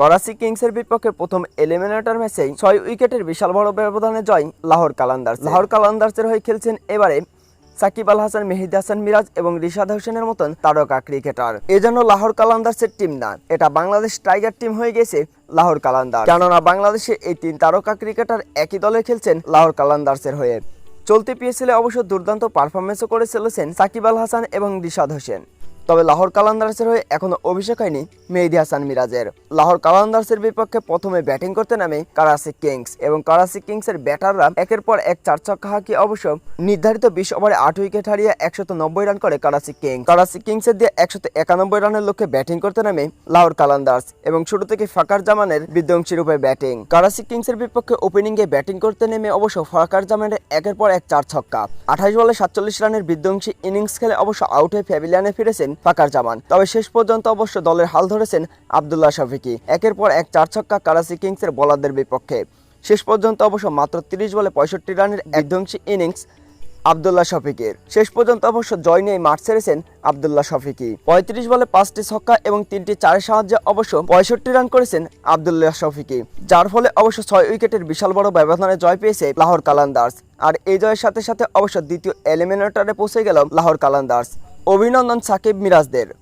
করাচি কিংসের বিপক্ষে প্রথম এলিমিনেটর ম্যাচেই ছয় উইকেটের বিশাল বড় ব্যবধানে জয় লাহোর কালান্দার্স লাহোর কালান্দার্সের হয়ে খেলছেন এবারে সাকিব আল হাসান, মেহিদি হাসান মিরাজ এবং রিশাদ হোসেনের মতন তারকা ক্রিকেটার। এজন্য লাহোর কালান্দার্সের টিম না, এটা বাংলাদেশ টাইগার টিম হয়ে গেছে লাহোর কালান্দার কেননা বাংলাদেশে এই তিন তারকা ক্রিকেটার একই দলে খেলছেন লাহোর কালান্দার্সের হয়ে। চলতি পিএসএলে অবশ্য দুর্দান্ত পারফরমেন্সও করে চলেছেন সাকিব আল হাসান এবং রিশাদ হোসেন। তবে লাহোর কালান্দার্সের হয়ে এখনও অভিষেক হয়নি মেহেদি হাসান মিরাজের। লাহোর কালান্দার্সের বিপক্ষে প্রথমে ব্যাটিং করতে নামে কারাসি কিংস এবং কারাসি কিংসের ব্যাটাররা একের পর এক চার ছক্কা হাঁকিয়ে অবশ্য নির্ধারিত বিশ ওভারে আট উইকেট হারিয়ে একশত নব্বই রান করে কারাসি কিংস। কারাসি কিংসের দিয়ে একশত একানব্বই রানের লক্ষ্যে ব্যাটিং করতে নামে লাহোর কালান্দার্স এবং শুরু থেকে ফাকার জামানের বিধ্বংসী রূপে ব্যাটিং। কারাসি কিংসের বিপক্ষে ওপেনিংয়ে ব্যাটিং করতে নেমে অবশ্য ফাকার জামানের একের পর এক চার ছক্কা। আঠাশ বলে সাতচল্লিশ রানের বিধ্বংসী ইনিংস খেলে অবশ্য আউট হয়ে প্যাভিলিয়নে ফিরেছেন ফাকার জামান। তবে শেষ পর্যন্ত অবশ্য দলের হাল ধরেছেন আবদুল্লাহ শফিকি। একের পর এক চার ছক্কা কারাসি কিংসের বোলারদের বিপক্ষে। শেষ পর্যন্ত অবশ্য মাত্র তিরিশ বলে পঁয়ষট্টি রানের একধ্বংসী ইনিংস আবদুল্লাহ শফিকের। শেষ পর্যন্ত অবশ্য জয় নিয়ে মাঠ ছেড়েছেন আবদুল্লাহ শফিকি। পঁয়ত্রিশ বলে পাঁচটি ছক্কা এবং তিনটি চারের সাহায্যে অবশ্য পঁয়ষট্টি রান করেছেন আবদুল্লাহ শফিকি। যার ফলে অবশ্য ছয় উইকেটের বিশাল বড় ব্যবধানে জয় পেয়েছে লাহোর কালান্দার্স। আর এই জয়ের সাথে সাথে অবশ্য দ্বিতীয় এলিমিনেটরে পৌঁছে গেল লাহোর কালান্দার্স। অভিনন্দন সাকিব মিরাজদের।